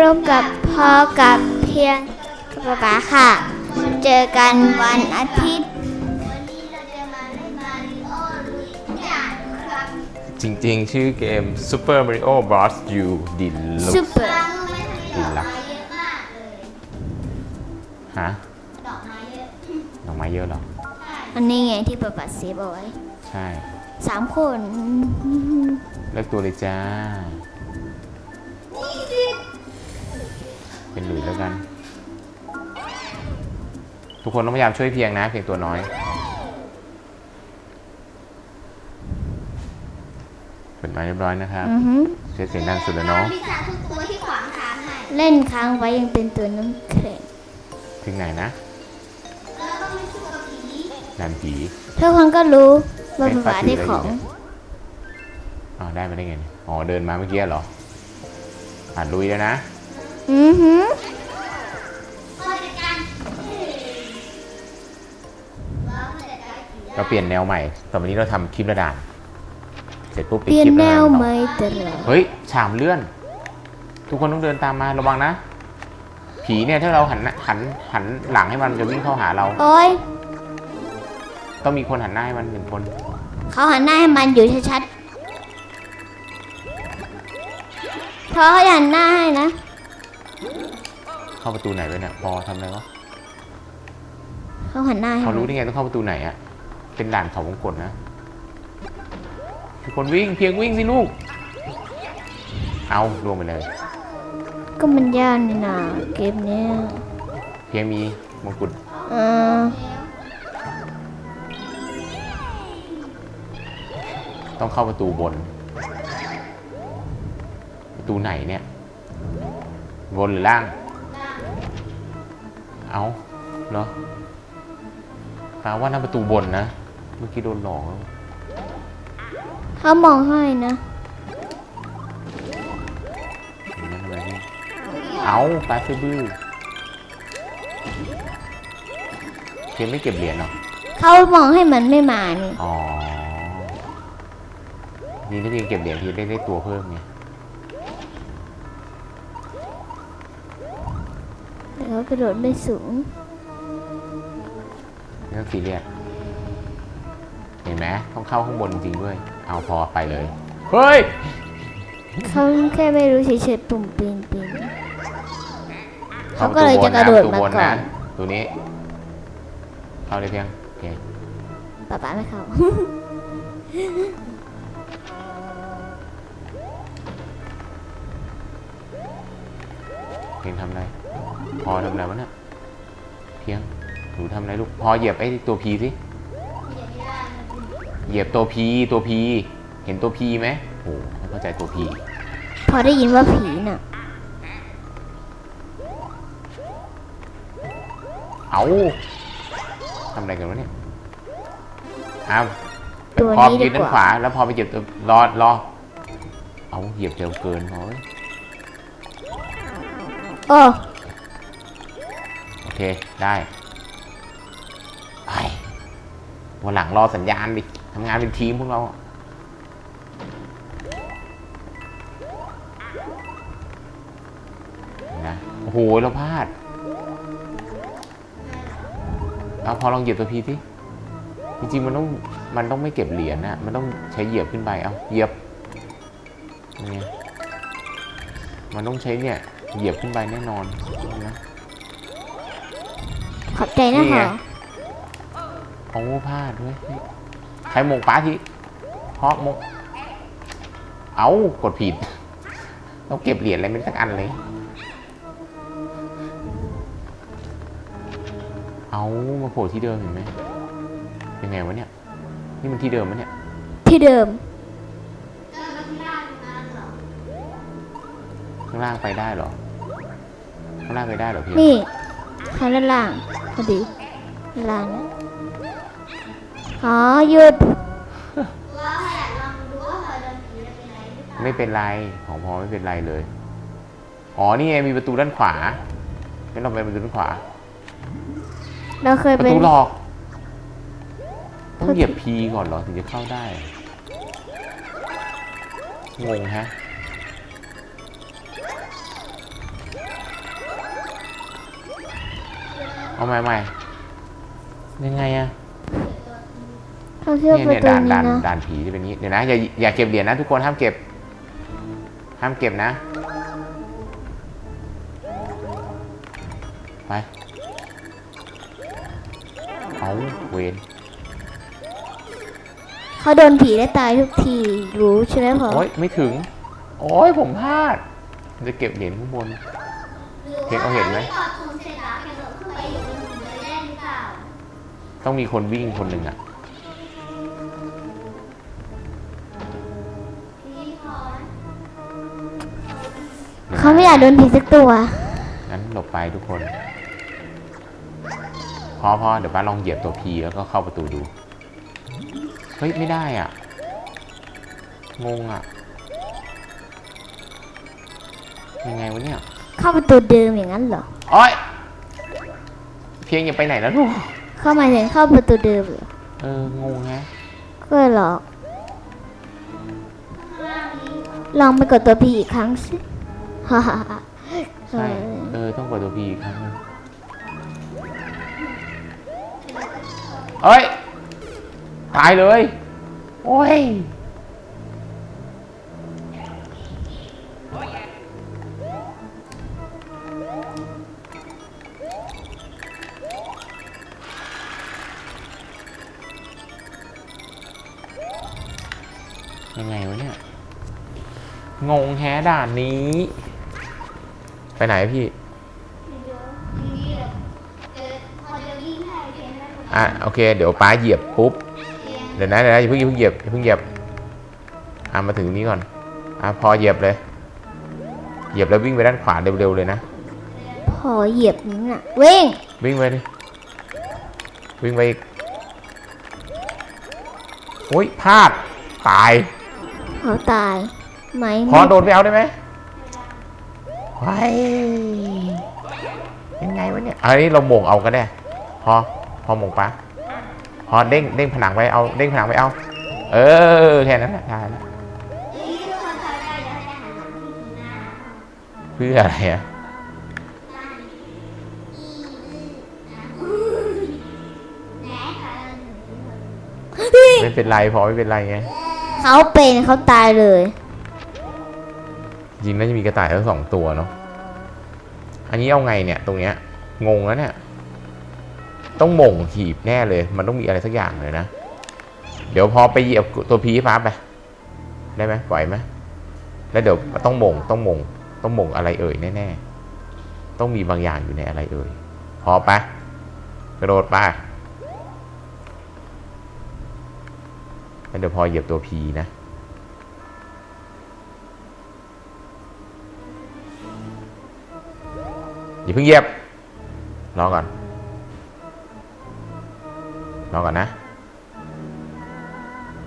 ร่วมกับพ่อกับเพียงกับป๊าป๊าค่ะ เจอกันวันอาทิตย์ จริงๆ ชื่อเกม Super Mario Bros. U Deluxe ซูเปอร์ Deluxe ฮะดอกไม้เยอะเหรอ อันนี้ไงที่ป๊าป๊าเซฟเอาไว้ใช่ สามคน เลือกตัวเลยจ้า เป็นหลุยแล้วกัน ทุกคนต้องพยายามช่วยเพียงนะ เพียงตัวน้อยเปิดไมาเรียบร้อยนะครับอือหือเสียเสียงดังสุดแล้วเนาะพิซซ่าทุกตัวที่ขวางทางให้ เล่นค้างไว้ยังเป็นตัวน้ำแข็งถึงไหนนะแล้วต้องไปสู้กับผีด่านผีทุกคนก็รู้ว่าป๊าป๊าได้ของ อ๋อได้มาได้ไงเนี่ยอ๋อเดินมาเมื่อกี้เหรอผ่านลุยแล้วนะ อือหือพ่อจัดการว้าวจัดการผีเราเปลี่ยนแนวใหม่ต่อไปนี้เราทำคลิประดานเสร็จปุ๊บเปปิดลี่ยนคลิปแนแล้ววเราไหมต่อตลอดเฮ้ย ฉามเลื่อน ทุกคนต้องเดินตามมาระวังนะ ผีเนี่ยถ้าเราหันหน้าหันหันหลังให้มันมันจะวิ่งเข้าหาเรา โอ้ยต้องมีคนหันหน้าให้มันหนึ่งคน เขาหันหน้าให้มันอยู่ชัดๆพอเขาหันหน้าให้นะ เข้าประตูไหนไปเนี่ยพอทำอะไรวะเขาหันหน้าให้เขามันรู้ได้ไงต้องเข้าประตูไหนอะเป็นด่านเขาวงกตนะทุกคนวิ่งเพียงวิ่งสิลูก เอาลงไปเลย ก็มันยากนี่นาเกมเนี้ยเพียงมีมงกุฎเออต้องเข้าประตูบน ประตูไหนเนี่ย บนหรือล่าง เอาเหรอแปลว่านั่นประตูบนนะ เมื่อกี้โดนหลอกแล้วเขามองให้นะเห็นไหมทำไมนี่เอาปลาซื้อบื้อเพียงไม่เก็บเหรียญหรอเขามองให้มันไม่มานี่อ๋อนี่ถ้าเพียงเก็บเหรียญทีได้ได้ตัวเพิ่มไง กระโดดไม่สูงไม่ต้องซีเรียสเห็นไหมต้องเข้าข้างบนจริงๆด้วย เอาพอไปเลย เฮ้ย เขาแค่ไม่รู้เฉยๆปุ่มปีนปีนเขาก็เลยจะกระโดดมาก่อนตัวนี้ เข้าได้เพียงโอเคป๊าป๊าไม่เข้าเพียงทำอะไร พอทำอะไรวะเนี่ยเพียงหนูทำอะไรลูก พอเหยียบไอ้ตัวพีสิเหยียบตัวพีตัวพี เห็นตัวพีไหมโอ้โหไม่เข้าใจตัวพีพอได้ยินว่าผีน่ะ เอาทำอะไรกันวะเนี่ยอ้าวตัวพอนี้ยืดีนด้ากนว่าขวาแล้วพอไปเหยียบตัวรอรอ เอาเหยียบเร็วเกินพอเว้ย โอ้โอ เค ได้ ไปวันหลังรอสัญญาณดิทำงานเป็นทีมพวกเรานะโอ้โห เราพลาด เอาพอลองเหยียบตัวพีที่จริงๆ มันต้องมันต้องไม่เก็บเหรียญนะมันต้องใช้เหยียบขึ้นไป เอาเหยียบนี่มันต้องใช้เนี่ย เหยียบขึ้นไปแน่นอนนะ ขอบใจนะนี่ไง คะโอ้พลาดด้วยเฮ้ยใครมงป้าทีเพราะมงเอากดผิด ต้องเก็บเหรียญอะไรไม่ได้สักอันเลย เอามาโผล่ที่เดิมเห็นไหมยังไงวะเนี่ย นี่มันที่เดิมมะเนี่ย ที่เดิม ข้างล่างไปได้เหรอ ข้างล่างไปได้เหรอพี่ นี่ข้างด้านล่าง พอดีด้านล่างนะอ๋อหยุดว้าวอยากลองดูว่าพอโดนผีจะเป็นไรหรือเปล่าไม่เป็นไร ของพอไม่เป็นไรเลย อ๋อ นี่ไงมีประตูด้านขวางั้นเราไปประตูด้านขวา เราเคยประเป็น ตูหลอก ต้องเหยียบพีก่อนเหรอถึงจะเข้าได้ งงฮะ เอาใหม่ใหม่ยังไงอะเขาเชื่อเนี่ยประเนี่ยตูด่านนี้ด่านนะด่านผีที่เป็นอย่างนี้เดี๋ยวนะอย่าอย่าเก็บเหรียญนะทุกคนห้ามเก็บ ห้ามเก็บนะไปเอาเวนเขาโดนผีได้ตายทุกที รู้ใช่ไหมพอโอ้ยไม่ถึง โอ้ยผมพลาด จะเก็บเหรียญข้างบน เห็นเอาเห็นไหมต่อทุนเสร็จแล้วแกโดดขึ้นไปอยู่บนหุ่นเลยได้หรือเปล่าต้องมีคนวิ่งคนหนึ่งอะพี่พรเขาไม่อยากโดนผีสักตัว งั้นหลบไปทุกคนพอพอเดี๋ยวป้าลองเหยียบตัวพีแล้วก็เข้าประตูดู เฮ้ย ไม่ได้อะ งงอะ ยังไงวะเนี่ย เข้าประตูเดิมอย่างนั้นเหรอ โอ้ย เพียงอย่าไปไหนแล้วลูกเข้ามาถึงเข้าประตูเดิมเหรอเอองงฮะก็หรอก ลองไปกดตัวพีอีกครั้งสิฮ่าฮ่าฮ่าใช่เออต้องกดตัวพีอีกครั้งหนึงเอ้ยตายเลย โอ้ย ด่านนี้ ไปไหนพี่เดี๋ยวนี่เดี๋ยวเจอพอเดี๋ยวยิ่งให้เพียงได้ไหมอะโอเค เดี๋ยวป้าเหยียบปุ๊บเพียงเดี๋ยวนะเดี๋ยวนะอย่าเพิ่งอย่าเพิ่งเหยียบอย่าเพิ่งเหยียบอะมาถึงนี้ก่อน อะพอเหยียบเลย เหยียบแล้ววิ่งไปด้านขวาเร็วๆเลยนะ พอเหยียบนี้น่ะวิ่งวิ่งไปดิ วิ่งไปอีกโอ้ยพลาด ตาย เขาตาย ไหมพอโดนไปเอาได้ไหมไว้ยังไงวะเนี่ยอันนี้เราโหม่งเอาก็ได้ พอ พอโหม่งปะพอเด้งเด้งผนังไปเอา เด้งผนังไปเอา เออแค่นั้นแหละได้แล้วนี่ทุกคนทำได้เดี๋ยวให้อาหารหลังที่ดีหน้าเพื่ออะไรอะแหน่ค่ะไม่เป็นไรพอไม่เป็นไรไงเขาเป็นเขาตายเลย จริงน่าจะมีกระต่ายทั้งสองตัวเนาะอันนี้เอาไงเนี่ยตรงเนี้ยงงแล้วเนี่ย ต้องหม่งหีบแน่เลย มันต้องมีอะไรสักอย่างเลยนะ เดี๋ยวพอไปเหยียบตัวพีฟ้าไป ได้ไหมไหวไหมแล้วเดี๋ยวต้องมงต้องมงต้องมงอะไรเอ่ยแน่ๆ ต้องมีบางอย่างอยู่ในอะไรเอ่ย พอปะกระโดดไปแล้วเดี๋ยวพอเหยียบตัวพีนะ อย่าเพิ่งเหยียบรอก่อนรอก่อนนะ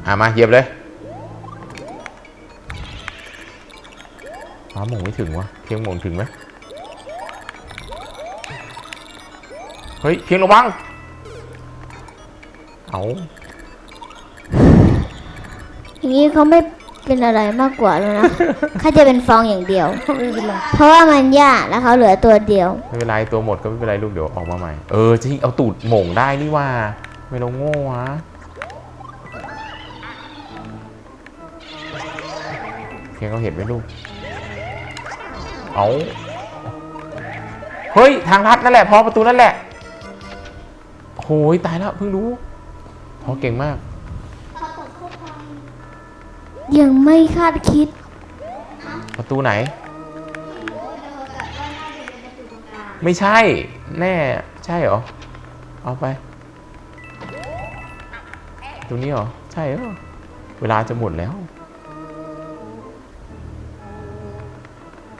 อะมาเหยียบเลยฟ้าหมงไม่ถึงวะเพียงหมงถึงไหมเฮ้ยเพียงระวังเอาอย่างนี้เขาไม่ เป็นอะไรมากกว่าแล้วนะเขาจะเป็นฟองอย่างเดียวเพราะว่ามันยากแล้วเขาเหลือตัวเดียว ไม่เป็นไรตัวหมดก็ไม่เป็นไรลูกเดี๋ยวออกมาใหม่ เออจริงเอาตูดหม่งได้นี่ว่า ไม่เราโง่วะเพียงเขาเห็นไหมลูก เอาเฮ้ย ทางลัดนั่นแหละพอประตูนั่นแหละโอ้ยตายแล้วเพิ่งรู้พอเก่งมากพอตกคุกพัง ยังไม่คาดคิด ประตูไหนโอ้ยเดี๋ยวแบบว่าน่าจะเป็นประตูตรงกลางไม่ใช่ แน่ ใช่เหรอ เอาไป ตรงนี้เหรอ ใช่เหรอ เวลาจะหมดแล้ว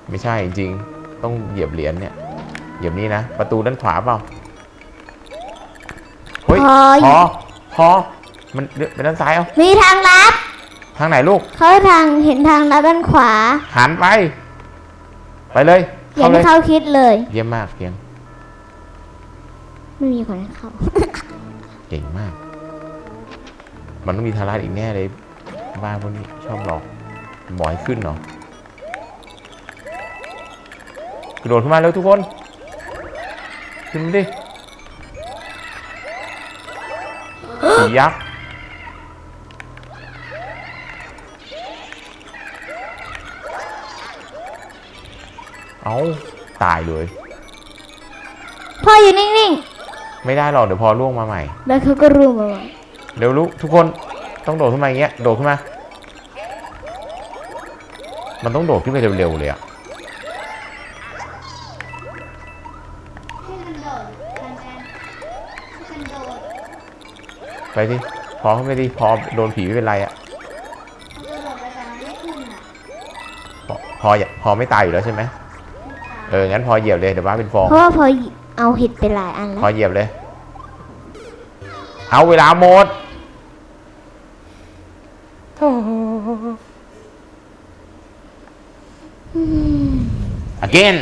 ไม่ใช่จริงๆต้องเหยียบเหรียญเนี่ย เหยียบนี้นะ ประตูด้านขวาเปล่า เฮ้ยพอพอพอมันเป็นด้านซ้ายเอามีทางลัด ทางไหนลูก เข้าทางเห็นทางด้านขวา หันไป ไปเลยอย่าให้เข้าคิดเลย เยี่ยมมากเพียง ไม่มีคนให้เข้า เก่งมาก มันต้องมีทาราอีกแน่เลย บ้านพวกนี้ชอบหลอกบ่อยขึ้นเนาะกระโดดขึ้นมาเล้วทุกคน ขึ้นมาดิ สียักษ์ เอาตายเลย พ่ออยู่นิ่งไม่ได้หรอกเดี๋ยวพอล่วงมาใหม่ ๆ แล้วเขาก็รู้มาว่าเร็วลุกทุกคนต้องโดดขึ้นมาอย่างเงี้ยโดดขึ้นมา มันต้องโดดขึ้นไปเร็วๆเลยอะให้มันโดดมันแอนให้มันโดดไปดิพอขึ้นไปดิพอโดนผีไม่เป็นไรอะมันจะโดดไปแต่มันไม่ขึ้นอะพอพออย่าพอไม่ตายอยู่แล้วใช่ไหม เออ งั้นพอเหยียบเลย เดี๋ยวบ้าเป็นฟอง เพราะว่าพอเอาหิดไปหลายอันแล้พอวเหยียบเลย เอาเวลาหมดโธ่ again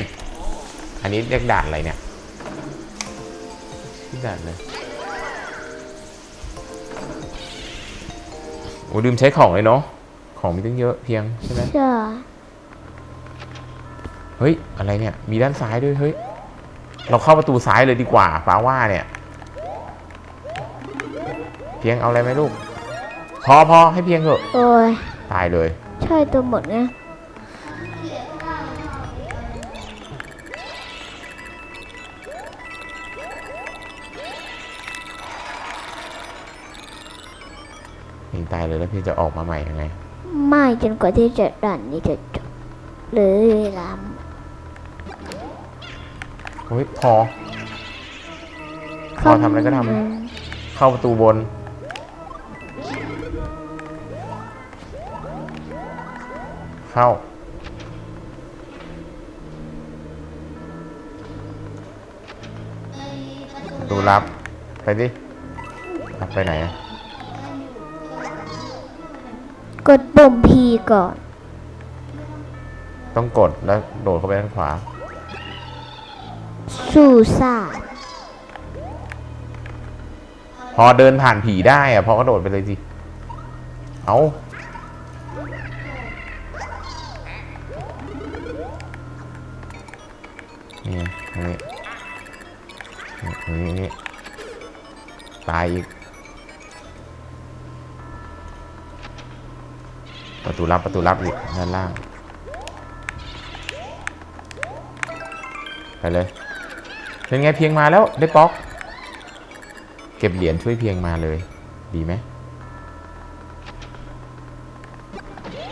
อันนี้เรียกด่านอะไรเนี่ยชื่อด่านเลยโอ้ลืมใช้ของเลยเนาะ ของมีตั้งเยอะเพียงใช่ไหมใช่ เฮ้ย อะไรเนี่ย มีด้านซ้ายด้วย เฮ้ย เราเข้าประตูซ้ายเลยดีกว่าฟ้าว่าเนี่ย เพียงเอาอะไรไหมลูก พอพอให้เพียงเถอะ โอ้ยตายเลย ใช่ตัวหมดไงเพียงตายเลยแล้วเพียงจะออกมาใหม่ยังไง ไม่จนกว่าที่จะด่านนี้จะจบหรือเวลา เฮ้ยพอ พอทำอะไรก็ทำเข้าประตูบน เข้าไอ้ประปตูระตูลับ ไปดิรับไปไหนอะกดปุ่ม P ก่อน ต้องกดแล้วโดดเข้าไปด้านขวา สู่ซ่าพอเดินผ่านผีได้อะพอก็โดดไปเลยสิ เอานี่นี่นี่นี่ตายอีก ประตูลับประตูลับอีกด้านล่าง ไปเลย เป็นไงเพียงมาแล้วได้ป๊อก เก็บเหรียญช่วยเพียงมาเลย ดีไหม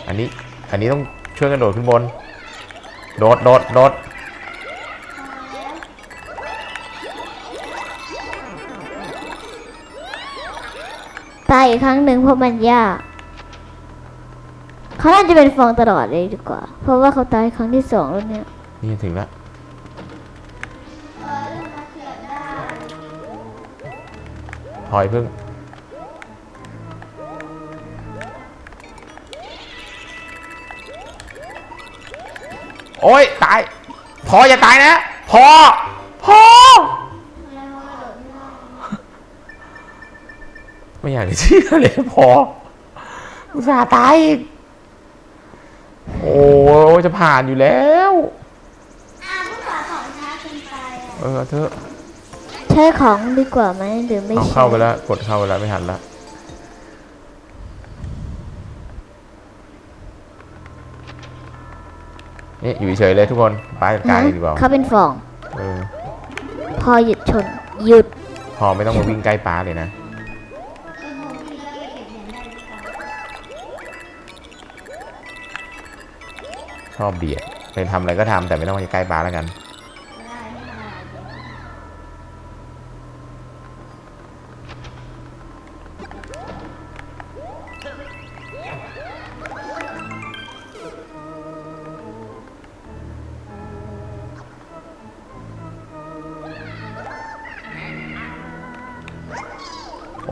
อันนี้อันนี้ต้องช่วยกันโดดขึ้นบน โดดโดดโดดตายอีกครั้งหนึ่งเพราะมันยากเขาน่าจะเป็นฟองตลอดเลยดีกว่า เพราะว่าเขาตายครั้งที่สองแล้วเนี่ย นี่ถึงแล้ว อยพึ่ง โอ้ย ตาย พออย่าตายนะ พอ พอ ไม่อยากจะเชื่อเลยพออุตส่าห์ตายอีก โอ้ยจะผ่านอยู่แล้วอ่าผู้สาวของช้าเกินไปอะเออเธอะ ใช้ของดีกว่าไหมหรือไม่เอาใช่เข้าไปแล้วกดเข้าไปแล้วไม่ทันแล้วนี่อยู่เฉยๆเลยทุกคนป้าจัดการฮะเองดีกว่าเขาเป็นฟอง เออพอหยุดชน หยุด พอไม่ต้องมาวิ่งใกล้ป้าเลยนะเออผมพี่แล้วไปเก็บเหรียญได้หรือเปล่าชอบเบียดเป็นทำอะไรก็ทำแต่ไม่ต้องมาใกล้ป้าแล้วกัน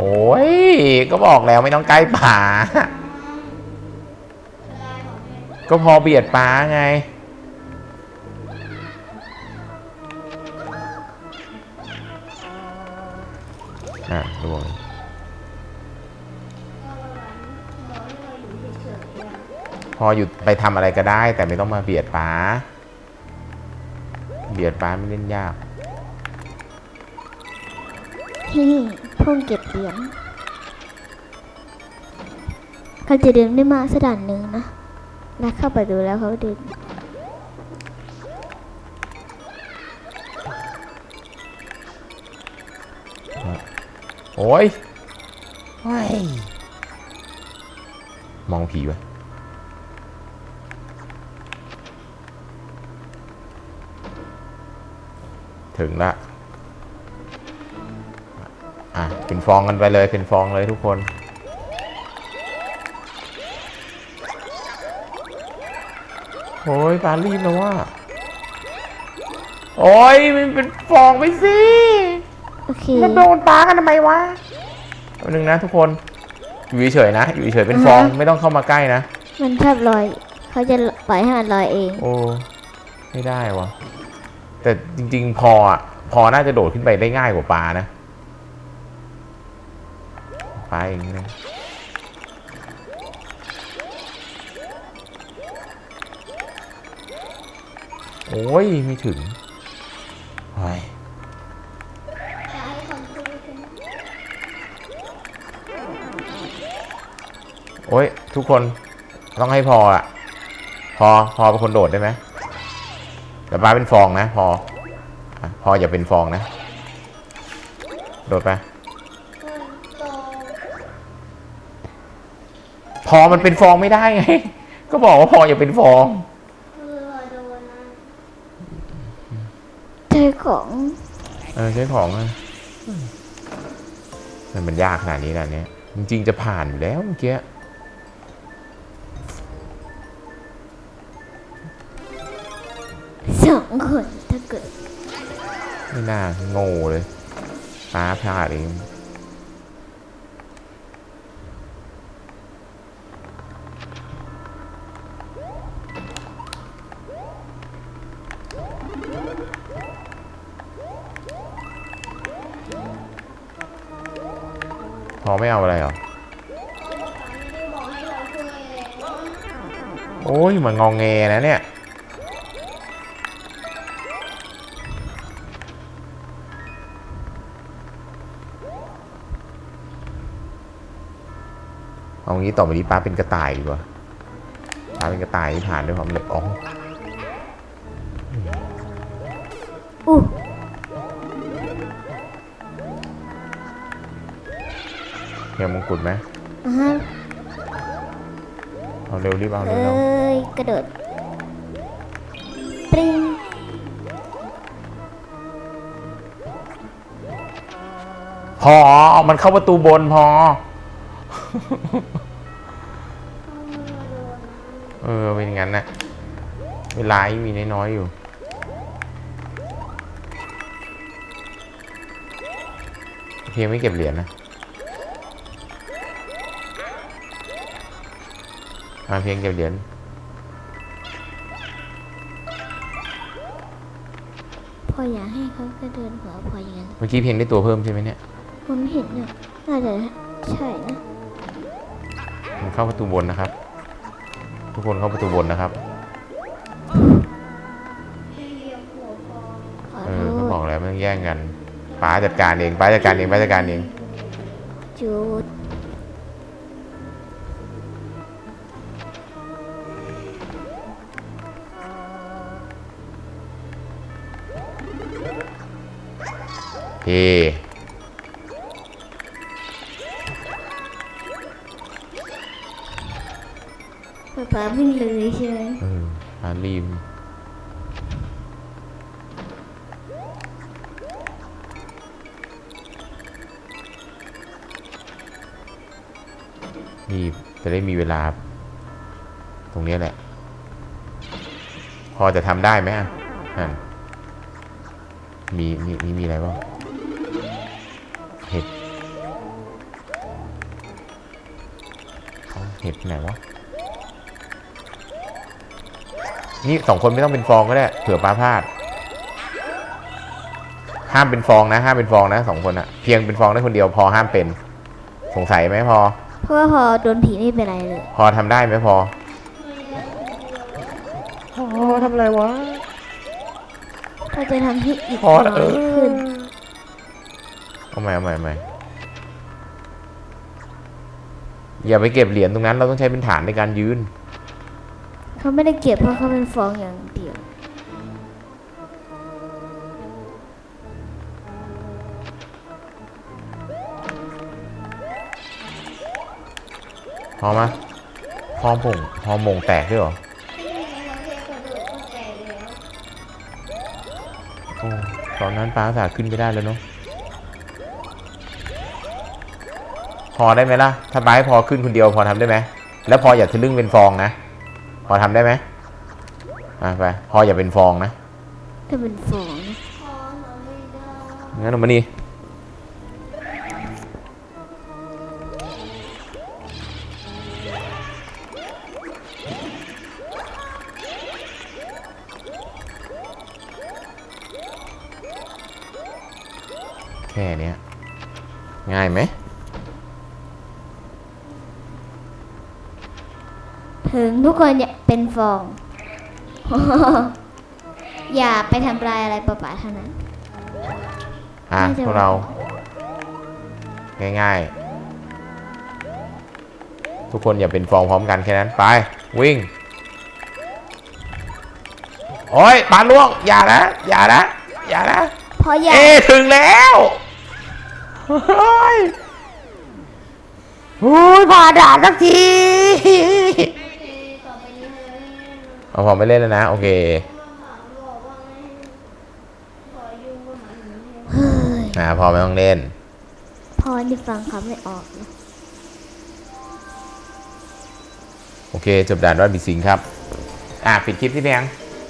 อ้ย ก็บอกแล้วไม่ต้องใกล้ป่า ก็พอเบียดป้าไง อะดวงพอหยุดไปทำอะไรก็ได้ แต่ไม่ต้องมาเบียดป้า เบียดป้าไม่เล่นยาก ที่พุ่งเก็บ เหรียญเขาจะเดินได้มาสักด่านหนึ่งนะแล้วเข้าไปดูแล้วเขาเดินโอ้ยเฮ้ย มองผีไว้ถึงละ อะเป็นฟองกันไปเลยเป็นฟองเลยทุกคน โอ้ยปารีบแล้วว่า โอ้ยมันเป็นฟองไปสิโอเคมันโดนปลากันทำไมวะแป๊บนึงนะทุกคนอยู่เฉยๆนะอยู่เฉยๆเป็นฟองอ่าฮะไม่ต้องเข้ามาใกล้นะ มันชอบลอย เขาจะปล่อยให้มันลอยเอง โอ้ไม่ได้วะแต่จริง ๆ พออะพอน่าจะโดดขึ้นไปได้ง่ายกว่าปลานะ ไปเองนะโอ้ยไม่ถึงโอ้ยโอ้ย ทุกคนต้องให้พออะพอพอเป็นคนโดดได้ไหมแต่ปลาเป็นฟองนะ พอ พออย่าเป็นฟองนะ โดดไป คนโต พอมันเป็นฟองไม่ได้ไง ก็บอกว่าพออย่าเป็นฟองคือโดนนะเจอของเออใช้ของอะมันมันยากขนาดนี้นะเนี่ยจริงๆจะผ่านอยู่แล้วเมื่อกี้สองคนถ้าเกิด ไม่น่าโง่เลยป้าพลาดเอง พอไม่เอาอะไรเหรอ โอ้ยมันงองแงนะเนี่ย เอางี้ต่อไปนี้ป้าเป็นกระต่ายดีกว่าป้าเป็นกระต่ายที่ผ่านด้วยความเร็วอ๋อ เฮียมงกุฎไหมอ่าฮะเอาเร็วรีบเอาเอเร็วเร็ว้ยกระโดดปริงพอเอามันเข้าประตูบนพอ เออเป็นอย่างนั้นนะเวลายังมีน้อยๆอยู่ เพียงไม่เก็บเหรียญนะ มาเพียงเก็บเหรียญพออยากให้เขาก็เดินหัวพออย่างนั้นเมื่อกี้เพียงได้ตัวเพิ่มใช่ไหมเนี่ยผมเห็นน่ะน่าจะใช่นะมันเข้าประตูบนนะครับ ทุกคนเข้าประตูบนนะครับให้เรียกหัวพอขอเอโทอเขาษบอกแล้วไม่ต้องแย่งกันป้าจัดการเองป้าจัดการเองป้าจัดการเองจุด ป๊าป๊าวิ่งเลยใช่ไหมเออป้ารีบรีบจะได้มีเวลา ตรงนี้แหละ พอจะทำได้ไหมอะมีมีมีมีอะไรบ้าง เอาเห็ดไหนวะ นี่สองคนไม่ต้องเป็นฟองก็ได้เผื่อป้าพลาด ห้ามเป็นฟองนะ ห้ามเป็นฟองนะสองคนอะเพียงเป็นฟองได้คนเดียวพอห้ามเป็น สงสัยไหมพอ เพราะว่าพอโดนผีไม่เป็นไรเลย พอทำได้ไหมพอไม่ได้คนเดียวพอทำอะไรวะเราจะทำให้อีกพอน้เออยอขึ้น เอาใหม่เอาใหม่เอาใหม่ อย่าไปเก็บเหรียญตรงนั้น เราต้องใช้เป็นฐานในการยืน เขาไม่ได้เก็บเพราะเขาเป็นฟองอย่างเดียว พอมะพอมงพอมงแตกด้วยเหรอที่นี่เราเทกระโดดตั้งแต่แล้วโอ้ตอนนั้นป้าสาขึ้นไม่ได้แล้วเนาะ พอได้ไหมล่ะถ้าป้าให้พอขึ้นคนเดียวพอทำได้ไหมแล้วพออย่าทะลึ่งเป็นฟองนะ พอทำได้ไหมอะไปพออย่าเป็นฟองนะถ้าเป็นฟองนะพอทำไม่ได้งั้นเอามานี่แค่เนี้ยง่ายไหม ถึงทุ กคนอยากเป็นฟอง อย่าไปทำลายอะไรป่าๆเท่านั้น อะน่าจะ พวกเรา ง่ายๆ ทุกคนอย่าเป็นฟองพร้อมกันแค่นั้น ไป วิ่ง โอ้ยปานล่วง อย่านะ อย่านะ อย่านะ เพราะอย่าเอะถึงแล้วโอ้ยโอ้ยผ่านด่านสักที เอาพอไม่เล่นแล้วนะ โอเคมาถามบอกว่าไงขอยุ่งกับมันหน่อยเฮ้ยอ่าพอไม่ต้องเล่นพอนี่ฟังเขาไม่ออกนะโอเค จบด่านวัดบิสิงครับ อ่าปิดคลิปที่แบง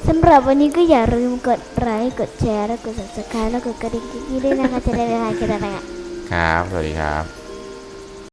สำหรับวันนี้ก็อย่าลืมกดไลค์กดแชร์ แล้วกด subscribe แล้วกดกระดิ่งกิ๊กๆด้วยนะคะ จะได้ไม่พลาดคลิปต่างๆ ครับ สวัสดีครับ